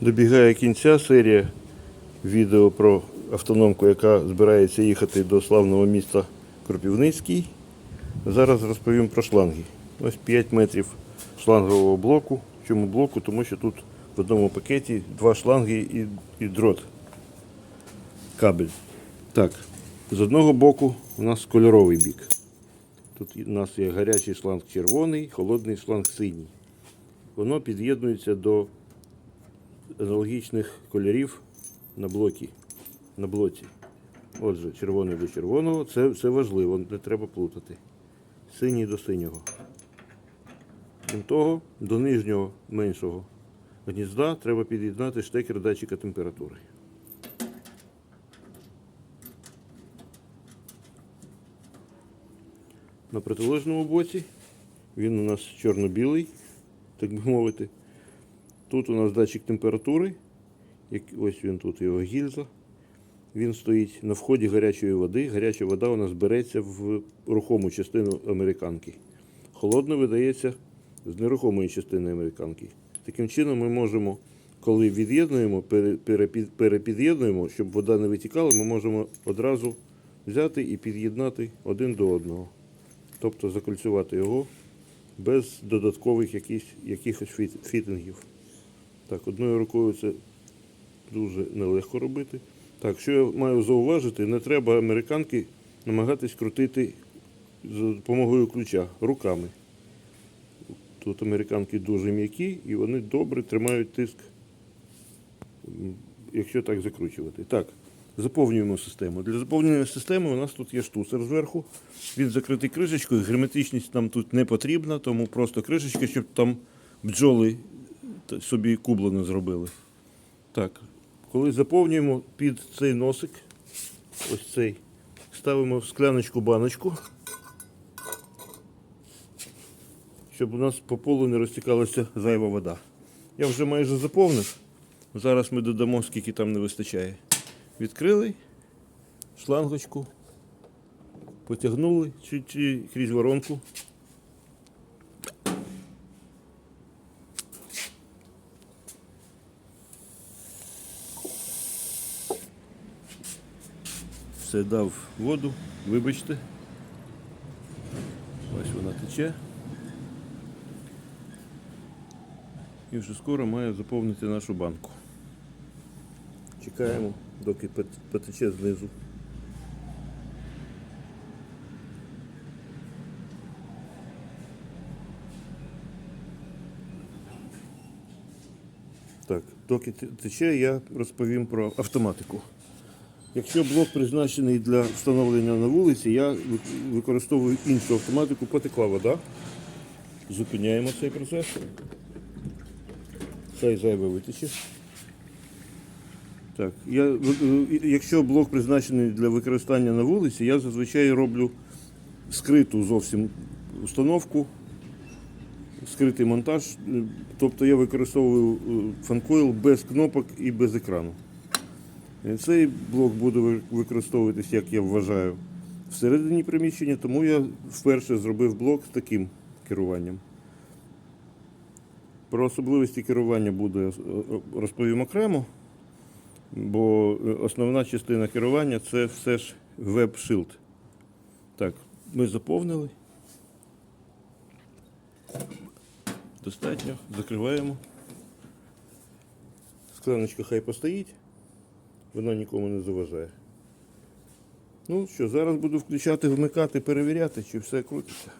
Добігає кінця серія відео про автономку, яка збирається їхати до славного міста Кропівницький. Зараз розповім про шланги. Ось 5 метрів шлангового блоку. Чому блоку? Тому що тут в одному пакеті два шланги і, і дрот. Кабель. Так, з одного боку у нас кольоровий бік. Тут у нас є гарячий шланг червоний, холодний шланг синій. Воно під'єднується до аналогічних кольорів на блокі. На блоці. Отже, червоний до червоного, це, це важливо, не треба плутати. Синій до синього. Крім того, до нижнього меншого гнізда треба під'єднати штекер датчика температури. На протилежному боці він у нас чорно-білий, так би мовити. Тут у нас датчик температури. як- Ось він тут його гільза. Він стоїть на вході гарячої води. Гаряча вода у нас береться в рухому частину американки. Холодна видається з нерухомої частини американки. Таким чином ми можемо, коли від'єднуємо, перепід'єднуємо, щоб вода не витікала, ми можемо одразу взяти і під'єднати один до одного. Тобто закольцювати його без додаткових якихось фіт- фітингів. Так, одною рукою це дуже нелегко робити. Так, що я маю зауважити, не треба американки намагатись крутити за допомогою ключа руками. Тут американки дуже м'які і вони добре тримають тиск, якщо так закручувати. Так, заповнюємо систему. Для заповнення системи у нас тут є штуцер зверху. Він закритий кришечкою. Герметичність нам тут не потрібна, тому просто кришечка, щоб там бджоли собі кубло не зробили. Так, коли заповнюємо під цей носик, ось цей, ставимо в скляночку баночку, щоб у нас по полу не розтікалася зайва вода. Я вже майже заповнив. Зараз ми додамо, скільки там не вистачає. Відкрили шлангочку, потягнули чуть-чуть крізь воронку. Все дав воду, вибачте. Ось вона тече. І вже скоро має заповнити нашу банку. Чекаємо, доки потече знизу. Так, доки тече, я розповім про автоматику. Якщо блок призначений для встановлення на вулиці, я використовую іншу автоматику, потекла вода. Зупиняємо цей процес. Хай зайве витече. Так, я, якщо блок призначений для використання на вулиці, я зазвичай роблю скриту зовсім установку, скритий монтаж. Тобто я використовую е, фанкойл без кнопок і без екрану. Цей блок буде ви- використовуватись, як я вважаю, всередині приміщення, тому я вперше зробив блок з таким керуванням. Про особливості керування буде е, е, розповім окремо, бо основна частина керування це все ж веб-шилд. Так, ми заповнили. Достатньо, закриваємо. Скляночка хай постоїть, вона нікому не заважає. Ну що, зараз буду включати, вмикати, перевіряти, чи все крутиться.